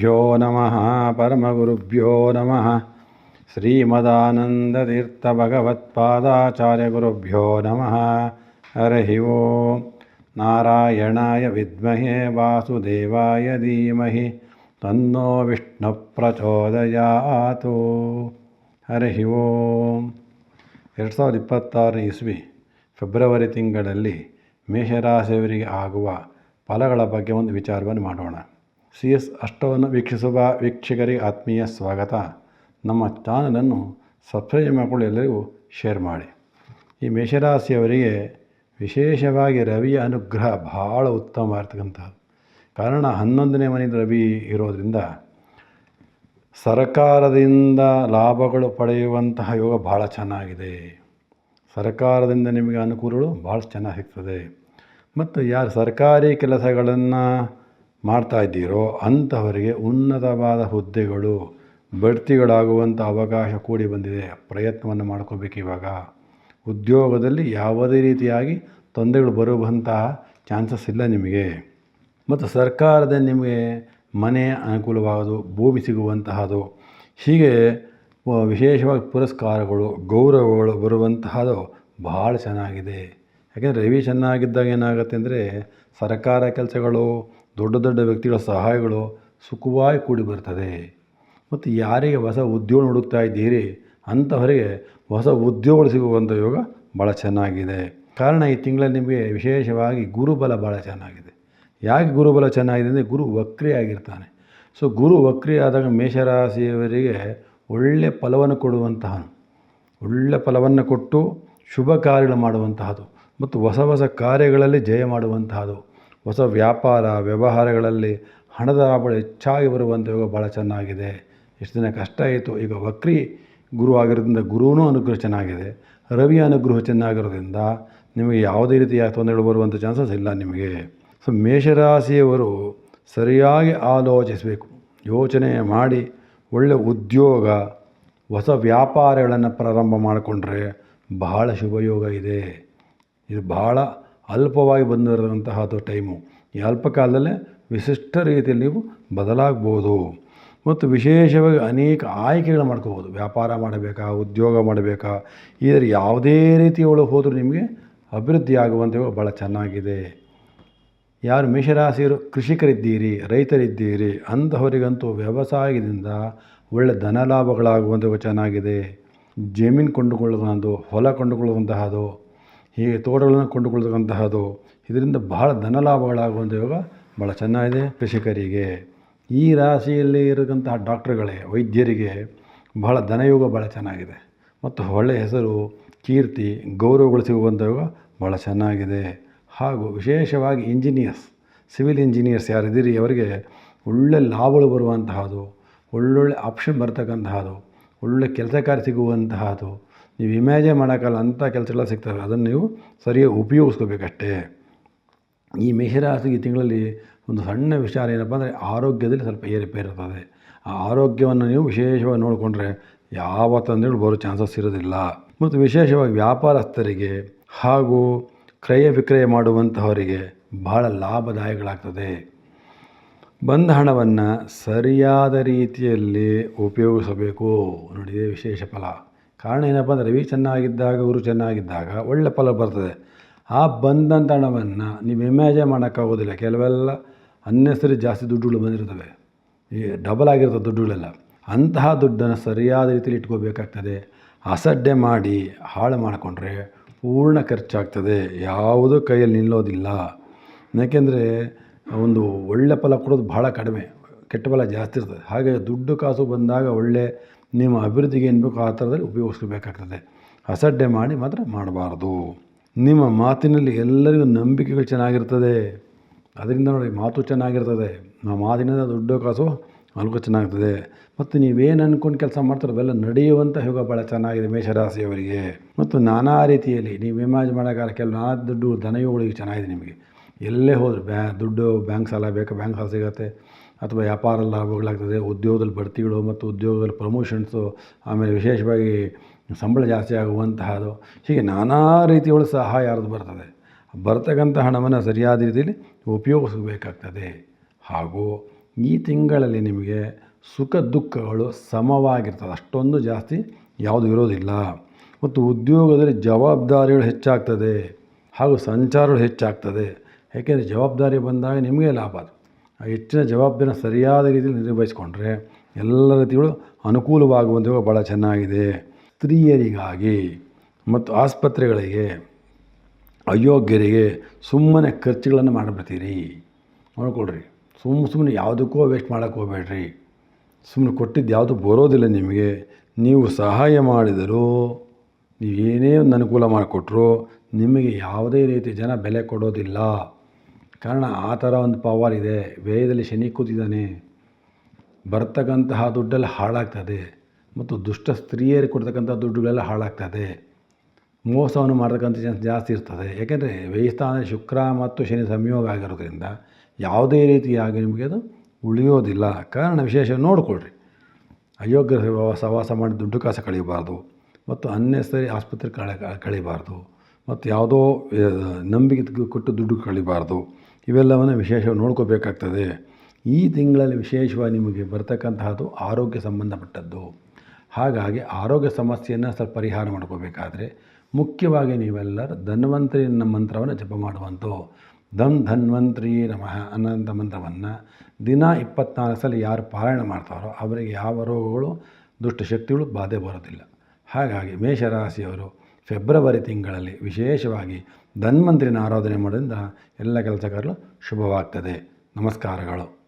ಶ್ರೀಗುರುಭ್ಯೋ ನಮಃ ಪರಮಗುರುಭ್ಯೋ ನಮಃ ಶ್ರೀಮದಾನಂದತೀರ್ಥಭಗವತ್ಪಾದಾಚಾರ್ಯಗುರುಭ್ಯೋ ನಮಃ ಹರಿ ಓಂ ನಾರಾಯಣಾಯ ವಿದ್ಮಹೇ ವಾಸುದೇವಾಯ ಧೀಮಹಿ ತನ್ನೋ ವಿಷ್ಣು ಪ್ರಚೋದಯಾತು ಹರಿ ಓಂ ಎರಡು ಸಾವಿರದ ಇಪ್ಪತ್ತಾರನೇ ಇಸ್ವಿ ಫೆಬ್ರವರಿ ತಿಂಗಳಲ್ಲಿ ಮೇಷರಾಶಿಯವರಿಗೆ ಆಗುವ ಫಲಗಳ ಬಗ್ಗೆ ಒಂದು ವಿಚಾರವನ್ನು ಮಾಡೋಣ. ಸಿ ಎಸ್ ಅಷ್ಟವನ್ನು ವೀಕ್ಷಿಸುವ ವೀಕ್ಷಕರಿಗೆ ಆತ್ಮೀಯ ಸ್ವಾಗತ. ನಮ್ಮ ಚಾನಲನ್ನು ಸಬ್ಸ್ಕ್ರೈಬ್ ಮಾಡಿಕೊಂಡು ಎಲ್ಲರಿಗೂ ಶೇರ್ ಮಾಡಿ. ಈ ಮೇಷರಾಶಿಯವರಿಗೆ ವಿಶೇಷವಾಗಿ ರವಿಯ ಅನುಗ್ರಹ ಭಾಳ ಇರ್ತಕ್ಕಂಥದ್ದು. ಕಾರಣ ಹನ್ನೊಂದನೇ ಮನೆಯಿಂದ ರವಿ ಇರೋದರಿಂದ ಸರ್ಕಾರದಿಂದ ಲಾಭಗಳು ಪಡೆಯುವಂತಹ ಯೋಗ ಭಾಳ ಚೆನ್ನಾಗಿದೆ. ಸರ್ಕಾರದಿಂದ ನಿಮಗೆ ಅನುಕೂಲಗಳು ಭಾಳ ಚೆನ್ನಾಗಿ ಸಿಗ್ತದೆ. ಮತ್ತು ಯಾರು ಸರ್ಕಾರಿ ಕೆಲಸಗಳನ್ನು ಮಾಡ್ತಾ ಇದ್ದೀರೋ ಅಂಥವರಿಗೆ ಉನ್ನತವಾದ ಹುದ್ದೆಗಳು ಬಡ್ತಿಗಳಾಗುವಂಥ ಅವಕಾಶ ಕೂಡಿ ಬಂದಿದೆ. ಪ್ರಯತ್ನವನ್ನು ಮಾಡ್ಕೋಬೇಕು ಇವಾಗ. ಉದ್ಯೋಗದಲ್ಲಿ ಯಾವುದೇ ರೀತಿಯಾಗಿ ತೊಂದರೆಗಳು ಬರುವಂತಹ ಚಾನ್ಸಸ್ ಇಲ್ಲ ನಿಮಗೆ. ಮತ್ತು ಸರ್ಕಾರದ ನಿಮಗೆ ಮನೆ ಅನುಕೂಲವಾಗೋದು, ಭೂಮಿ ಸಿಗುವಂತಹದು, ಹೀಗೆ ವಿಶೇಷವಾಗಿ ಪುರಸ್ಕಾರಗಳು, ಗೌರವಗಳು ಬರುವಂತಹದು ಭಾಳ ಚೆನ್ನಾಗಿದೆ. ಯಾಕೆಂದರೆ ರವಿ ಚೆನ್ನಾಗಿದ್ದಾಗ ಏನಾಗುತ್ತೆ ಅಂದರೆ ಸರ್ಕಾರ ಕೆಲಸಗಳು ದೊಡ್ಡ ದೊಡ್ಡ ವ್ಯಕ್ತಿಗಳ ಸಹಾಯಗಳು ಸುಖವಾಗಿ ಕೂಡಿ ಬರ್ತದೆ. ಮತ್ತು ಯಾರಿಗೆ ಹೊಸ ಉದ್ಯೋಗ ಹುಡುಕ್ತಾ ಇದ್ದೀರಿ ಅಂಥವರಿಗೆ ಹೊಸ ಉದ್ಯೋಗಗಳು ಸಿಗುವಂಥ ಯೋಗ ಭಾಳ ಚೆನ್ನಾಗಿದೆ. ಕಾರಣ ಈ ತಿಂಗಳಲ್ಲಿ ನಿಮಗೆ ವಿಶೇಷವಾಗಿ ಗುರುಬಲ ಭಾಳ ಚೆನ್ನಾಗಿದೆ. ಯಾಕೆ ಗುರುಬಲ ಚೆನ್ನಾಗಿದೆ ಅಂದರೆ ಗುರು ವಕ್ರಿ ಆಗಿರ್ತಾನೆ. ಸೊ ಗುರು ವಕ್ರಿ ಆದಾಗ ಮೇಷರಾಶಿಯವರಿಗೆ ಒಳ್ಳೆಯ ಫಲವನ್ನು ಕೊಡುವಂತಹ ಒಳ್ಳೆಯ ಫಲವನ್ನು ಕೊಟ್ಟು ಶುಭ ಕಾರ್ಯಗಳು ಮಾಡುವಂತಹದು. ಮತ್ತು ಹೊಸ ಹೊಸ ಕಾರ್ಯಗಳಲ್ಲಿ ಜಯ ಮಾಡುವಂತಹದ್ದು ಹೊಸ ವ್ಯಾಪಾರ ವ್ಯವಹಾರಗಳಲ್ಲಿ ಹಣದ ಲಾಭಗಳು ಹೆಚ್ಚಾಗಿ ಬರುವಂಥ ಯೋಗ ಭಾಳ ಚೆನ್ನಾಗಿದೆ. ಎಷ್ಟು ದಿನ ಕಷ್ಟ ಆಯಿತು. ಈಗ ವಕ್ರಿ ಗುರು ಆಗಿರೋದ್ರಿಂದ ಗುರುವೂ ಅನುಗ್ರಹ ಚೆನ್ನಾಗಿದೆ. ರವಿ ಅನುಗ್ರಹ ಚೆನ್ನಾಗಿರೋದ್ರಿಂದ ನಿಮಗೆ ಯಾವುದೇ ರೀತಿಯ ತೊಂದರೆಗಳು ಬರುವಂಥ ಚಾನ್ಸಸ್ ಇಲ್ಲ ನಿಮಗೆ. ಸೊ ಮೇಷರಾಶಿಯವರು ಸರಿಯಾಗಿ ಆಲೋಚಿಸಬೇಕು. ಯೋಚನೆ ಮಾಡಿ ಒಳ್ಳೆಯ ಉದ್ಯೋಗ, ಹೊಸ ವ್ಯಾಪಾರಗಳನ್ನು ಪ್ರಾರಂಭ ಮಾಡಿಕೊಂಡ್ರೆ ಬಹಳ ಶುಭಯೋಗ ಇದೆ. ಇದು ಬಹಳ ಅಲ್ಪವಾಗಿ ಬಂದಿರೋಂತಹದ್ದು ಟೈಮು. ಈ ಅಲ್ಪ ಕಾಲದಲ್ಲೇ ವಿಶಿಷ್ಟ ರೀತಿಯಲ್ಲಿ ನೀವು ಬದಲಾಗ್ಬೋದು. ಮತ್ತು ವಿಶೇಷವಾಗಿ ಅನೇಕ ಆಯ್ಕೆಗಳು ಮಾಡ್ಕೋಬೋದು. ವ್ಯಾಪಾರ ಮಾಡಬೇಕಾ, ಉದ್ಯೋಗ ಮಾಡಬೇಕಾ ಇದರ ಯಾವುದೇ ರೀತಿ ಒಳಗೆ ಹೋದರೂ ನಿಮಗೆ ಅಭಿವೃದ್ಧಿ ಆಗುವಂತೆ ಭಾಳ ಚೆನ್ನಾಗಿದೆ. ಯಾರು ಮೇಷರಾಶಿಯರು, ಕೃಷಿಕರಿದ್ದೀರಿ, ರೈತರಿದ್ದೀರಿ, ಅಂಥವರಿಗಂತೂ ವ್ಯವಸಾಯದಿಂದ ಒಳ್ಳೆ ಧನ ಲಾಭಗಳಾಗುವಂಥವು ಚೆನ್ನಾಗಿದೆ. ಜಮೀನು ಕೊಂಡುಕೊಳ್ಳುವಂಥದ್ದು ಹೊಲ ಕೊಂಡುಕೊಳ್ಳುವಂತಹದ್ದು ಹೀಗೆ ತೋಟಗಳನ್ನು ಕೊಂಡುಕೊಳ್ಳತಕ್ಕಂತಹದ್ದು, ಇದರಿಂದ ಬಹಳ ಧನ ಲಾಭಗಳಾಗುವಂಥ ಯೋಗ ಭಾಳ ಚೆನ್ನಾಗಿದೆ ಕೃಷಿಕರಿಗೆ. ಈ ರಾಶಿಯಲ್ಲಿ ಇರತಕ್ಕಂತಹ ಡಾಕ್ಟ್ರುಗಳೇ, ವೈದ್ಯರಿಗೆ ಬಹಳ ಧನಯೋಗ ಭಾಳ ಚೆನ್ನಾಗಿದೆ. ಮತ್ತು ಒಳ್ಳೆಯ ಹೆಸರು, ಕೀರ್ತಿ, ಗೌರವಗಳು ಸಿಗುವಂಥ ಯೋಗ ಭಾಳ ಚೆನ್ನಾಗಿದೆ. ಹಾಗೂ ವಿಶೇಷವಾಗಿ ಇಂಜಿನಿಯರ್ಸ್, ಸಿವಿಲ್ ಇಂಜಿನಿಯರ್ಸ್ ಯಾರಿದ್ದೀರಿ, ಅವರಿಗೆ ಒಳ್ಳೆ ಲಾಭಗಳು ಬರುವಂತಹದ್ದು, ಒಳ್ಳೊಳ್ಳೆ ಆಪ್ಷನ್ ಬರ್ತಕ್ಕಂತಹದ್ದು, ಒಳ್ಳೆ ಕೆಲಸ ಕಾರ್ಯ ಸಿಗುವಂತಹದ್ದು ನೀವು ಇಮ್ಯಾಜಿನ್ ಮಾಡೋಕ್ಕಲ್ಲ ಅಂಥ ಕೆಲಸಗಳು ಸಿಗ್ತವೆ. ಅದನ್ನು ನೀವು ಸರಿಯಾಗಿ ಉಪಯೋಗಿಸ್ಕೋಬೇಕಷ್ಟೇ. ಈ ಮೇಷರಾಶಿ ತಿಂಗಳಲ್ಲಿ ಒಂದು ಸಣ್ಣ ವಿಚಾರ ಏನಪ್ಪ ಅಂದರೆ ಆರೋಗ್ಯದಲ್ಲಿ ಸ್ವಲ್ಪ ಏರುಪೇರು ಇರ್ತದೆ. ಆ ಆರೋಗ್ಯವನ್ನು ನೀವು ವಿಶೇಷವಾಗಿ ನೋಡಿಕೊಂಡ್ರೆ ಯಾವ ಬರೋ ಚಾನ್ಸಸ್ ಇರೋದಿಲ್ಲ. ಮತ್ತು ವಿಶೇಷವಾಗಿ ವ್ಯಾಪಾರಸ್ಥರಿಗೆ ಹಾಗೂ ಕ್ರಯ ವಿಕ್ರಯ ಮಾಡುವಂತಹವರಿಗೆ ಬಹಳ ಲಾಭದಾಯಕಗಳಾಗ್ತದೆ. ಬಂದ ಹಣವನ್ನು ಸರಿಯಾದ ರೀತಿಯಲ್ಲಿ ಉಪಯೋಗಿಸಬೇಕು ನೋಡಿ ವಿಶೇಷ ಫಲ. ಕಾರಣ ಏನಪ್ಪ ಅಂದರೆ ರವಿ ಚೆನ್ನಾಗಿದ್ದಾಗ, ಗುರು ಚೆನ್ನಾಗಿದ್ದಾಗ ಒಳ್ಳೆ ಫಲ ಬರ್ತದೆ. ಆ ಬಂದಂಥ ಹಣವನ್ನು ನೀವು ಇಮ್ಯಾಜಿನ್ ಮಾಡೋಕ್ಕಾಗೋದಿಲ್ಲ. ಕೆಲವೆಲ್ಲ ಅನ್ನೆಸರಿ ಜಾಸ್ತಿ ದುಡ್ಡುಗಳು ಬಂದಿರ್ತವೆ. ಈ ಡಬಲ್ ಆಗಿರ್ತದೆ ದುಡ್ಡುಗಳೆಲ್ಲ. ಅಂತಹ ದುಡ್ಡನ್ನು ಸರಿಯಾದ ರೀತಿಯಲ್ಲಿ ಇಟ್ಕೋಬೇಕಾಗ್ತದೆ. ಅಸಡ್ಡೆ ಮಾಡಿ, ಹಾಳು ಮಾಡಿಕೊಂಡ್ರೆ ಪೂರ್ಣ ಖರ್ಚಾಗ್ತದೆ. ಯಾವುದೂ ಕೈಯಲ್ಲಿ ನಿಲ್ಲೋದಿಲ್ಲ. ಯಾಕೆಂದರೆ ಒಂದು ಒಳ್ಳೆ ಫಲ ಕೊಡೋದು ಭಾಳ ಕಡಿಮೆ. ಕೆಟ್ಟ ಫಲ ಜಾಸ್ತಿ ಇರ್ತದೆ. ಹಾಗೆ ದುಡ್ಡು ಕಾಸು ಬಂದಾಗ ಒಳ್ಳೆ ನಿಮ್ಮ ಅಭಿವೃದ್ಧಿಗೆ ಏನು ಬೇಕೋ ಆ ಥರದಲ್ಲಿ ಉಪಯೋಗಿಸ್ಕೋಬೇಕಾಗ್ತದೆ ಅಸಡ್ಡೆ ಮಾಡಿ ಮಾತ್ರ ಮಾಡಬಾರ್ದು. ನಿಮ್ಮ ಮಾತಿನಲ್ಲಿ ಎಲ್ಲರಿಗೂ ನಂಬಿಕೆಗಳು ಚೆನ್ನಾಗಿರ್ತದೆ. ಅದರಿಂದ ನೋಡಿ ಮಾತು ಚೆನ್ನಾಗಿರ್ತದೆ. ನಮ್ಮ ಮಾತಿನಿಂದ ದುಡ್ಡು ಕಾಸು ಅಲ್ಗೂ ಚೆನ್ನಾಗ್ತದೆ. ಮತ್ತು ನೀವೇನು ಅಂದ್ಕೊಂಡು ಕೆಲಸ ಮಾಡ್ತಾರೋ ಅವೆಲ್ಲ ನಡೆಯುವಂಥ ಯೋಗ ಭಾಳ ಚೆನ್ನಾಗಿದೆ ಮೇಷರಾಶಿಯವರಿಗೆ. ಮತ್ತು ನಾನಾ ರೀತಿಯಲ್ಲಿ ನೀವು ವಿಮಾಜ್ ಮಾಡೋಕ್ಕಾಗಲ್ಲ, ಕೆಲವು ನಾನಾ ದುಡ್ಡು ಧನಯೋಗಗಳಿಗೆ ಚೆನ್ನಾಗಿದೆ ನಿಮಗೆ. ಎಲ್ಲೇ ಹೋದರೂ ಬ್ಯಾ, ದುಡ್ಡು, ಬ್ಯಾಂಕ್ ಸಾಲ ಬೇಕು? ಬ್ಯಾಂಕ್ ಸಾಲ ಸಿಗುತ್ತೆ. ಅಥವಾ ವ್ಯಾಪಾರ ಲಾಭಗಳಾಗ್ತದೆ ಉದ್ಯೋಗದಲ್ಲಿ ಬಡ್ತಿಗಳು ಮತ್ತು ಉದ್ಯೋಗದಲ್ಲಿ ಪ್ರಮೋಷನ್ಸು ಆಮೇಲೆ ವಿಶೇಷವಾಗಿ ಸಂಬಳ ಜಾಸ್ತಿ ಆಗುವಂತಹದ್ದು ಹೀಗೆ ನಾನಾ ರೀತಿಯೊಳ ಸಹಾಯ ಅರ್ಧ ಬರ್ತದೆ? ಬರ್ತಕ್ಕಂಥ ಹಣವನ್ನು ಸರಿಯಾದ ರೀತಿಯಲ್ಲಿ ಉಪಯೋಗಿಸಬೇಕಾಗ್ತದೆ. ಹಾಗೂ ಈ ತಿಂಗಳಲ್ಲಿ ನಿಮಗೆ ಸುಖ ದುಃಖಗಳು ಸಮವಾಗಿರ್ತದೆ. ಅಷ್ಟೊಂದು ಜಾಸ್ತಿ ಯಾವುದು ಇರೋದಿಲ್ಲ. ಮತ್ತು ಉದ್ಯೋಗದಲ್ಲಿ ಜವಾಬ್ದಾರಿಗಳು ಹೆಚ್ಚಾಗ್ತದೆ. ಹಾಗೂ ಸಂಚಾರಗಳು ಹೆಚ್ಚಾಗ್ತದೆ. ಯಾಕೆಂದರೆ ಜವಾಬ್ದಾರಿ ಬಂದಾಗ ನಿಮಗೆ ಲಾಭ ಹೆಚ್ಚಿನ ಜವಾಬ್ದಾರಿನ ಸರಿಯಾದ ರೀತಿಯಲ್ಲಿ ನಿರ್ವಹಿಸಿಕೊಂಡ್ರೆ ಎಲ್ಲ ರೀತಿಗಳು ಅನುಕೂಲವಾಗುವಂತೆ ಭಾಳ ಚೆನ್ನಾಗಿದೆ. ಸ್ತ್ರೀಯರಿಗಾಗಿ ಮತ್ತು ಆಸ್ಪತ್ರೆಗಳಿಗೆ ಅಯೋಗ್ಯರಿಗೆ ಸುಮ್ಮನೆ ಖರ್ಚುಗಳನ್ನು ಮಾಡಿಬಿಡ್ತೀರಿ. ನೋಡ್ಕೊಳ್ರಿ ಸುಮ್ಮ ಸುಮ್ಮನೆ ಯಾವುದಕ್ಕೂ ವೇಸ್ಟ್ ಮಾಡೋಕ್ಕೆ ಹೋಗಬೇಡ್ರಿ. ಸುಮ್ಮನೆ ಕೊಟ್ಟಿದ್ದು ಯಾವುದು ಬರೋದಿಲ್ಲ ನಿಮಗೆ. ನೀವು ಸಹಾಯ ಮಾಡಿದರೂ ನೀವು ಏನೇ ಒಂದು ಅನುಕೂಲ ಮಾಡಿಕೊಟ್ರು ನಿಮಗೆ ಯಾವುದೇ ರೀತಿ ಜನ ಬೆಲೆ ಕೊಡೋದಿಲ್ಲ. ಕಾರಣ ಆ ಥರ ಒಂದು ಪವರ್ ಇದೆ. ವ್ಯಯದಲ್ಲಿ ಶನಿ ಕೂತಿದ್ದಾನೆ. ಬರ್ತಕ್ಕಂತಹ ದುಡ್ಡೆಲ್ಲ ಹಾಳಾಗ್ತದೆ. ಮತ್ತು ದುಷ್ಟ ಸ್ತ್ರೀಯರಿಗೆ ಕೊಡ್ತಕ್ಕಂಥ ದುಡ್ಡುಗಳೆಲ್ಲ ಹಾಳಾಗ್ತದೆ. ಮೋಸವನ್ನು ಮಾಡ್ತಕ್ಕಂಥ ಚಾನ್ಸ್ ಜಾಸ್ತಿ ಇರ್ತದೆ. ಯಾಕೆಂದರೆ ವ್ಯಯಸ್ಥಾನ ಶುಕ್ರ ಮತ್ತು ಶನಿ ಸಂಯೋಗ ಆಗಿರೋದ್ರಿಂದ ಯಾವುದೇ ರೀತಿಯಾಗಿ ನಿಮಗೆ ಅದು ಉಳಿಯೋದಿಲ್ಲ. ಕಾರಣ ವಿಶೇಷ ನೋಡಿಕೊಳ್ಳ್ರಿ ಅಯೋಗ್ಯ ಸಹವಾಸ ಮಾಡಿ ದುಡ್ಡು ಕಾಸು ಕಳಿಬಾರ್ದು. ಮತ್ತು ಅನ್ನೆಸರಿ ಆಸ್ಪತ್ರೆ ಕಳೆ ಕಳಿಬಾರ್ದು. ಮತ್ತು ಯಾವುದೋ ನಂಬಿಕೆ ಕೊಟ್ಟು ದುಡ್ಡು ಕಳಿಬಾರ್ದು. ಇವೆಲ್ಲವನ್ನು ವಿಶೇಷವಾಗಿ ನೋಡ್ಕೋಬೇಕಾಗ್ತದೆ. ಈ ತಿಂಗಳಲ್ಲಿ ವಿಶೇಷವಾಗಿ ನಿಮಗೆ ಬರ್ತಕ್ಕಂತಹದ್ದು ಆರೋಗ್ಯ ಸಂಬಂಧಪಟ್ಟದ್ದು. ಹಾಗಾಗಿ ಆರೋಗ್ಯ ಸಮಸ್ಯೆಯನ್ನು ಸ್ವಲ್ಪ ಪರಿಹಾರ ಮಾಡ್ಕೋಬೇಕಾದ್ರೆ ಮುಖ್ಯವಾಗಿ ನೀವೆಲ್ಲರೂ ಧನ್ವಂತರಿ ಎನ್ನ ಮಂತ್ರವನ್ನು ಜಪ ಮಾಡುವಂಥವು ಧನ್ ಧನ್ವಂತ್ರಿ ನಮಃ ಅನ್ನೋಂಥ ಮಂತ್ರವನ್ನು ದಿನ ಇಪ್ಪತ್ನಾಲ್ಕು ಸಲ ಯಾರು ಪಾರಾಯಣ ಮಾಡ್ತಾರೋ ಅವರಿಗೆ ಯಾವ ರೋಗಗಳು, ದುಷ್ಟಶಕ್ತಿಗಳು ಬಾಧೆ ಬರೋದಿಲ್ಲ. ಹಾಗಾಗಿ ಮೇಷರಾಶಿಯವರು ಫೆಬ್ರವರಿ ತಿಂಗಳಲ್ಲಿ ವಿಶೇಷವಾಗಿ ಧನ್ವಂತರಿನ ಆರಾಧನೆ ಮಾಡೋದ್ರಿಂದ ಎಲ್ಲ ಕೆಲಸಗಾರರು ಶುಭವಾಗ್ತದೆ. ನಮಸ್ಕಾರಗಳು.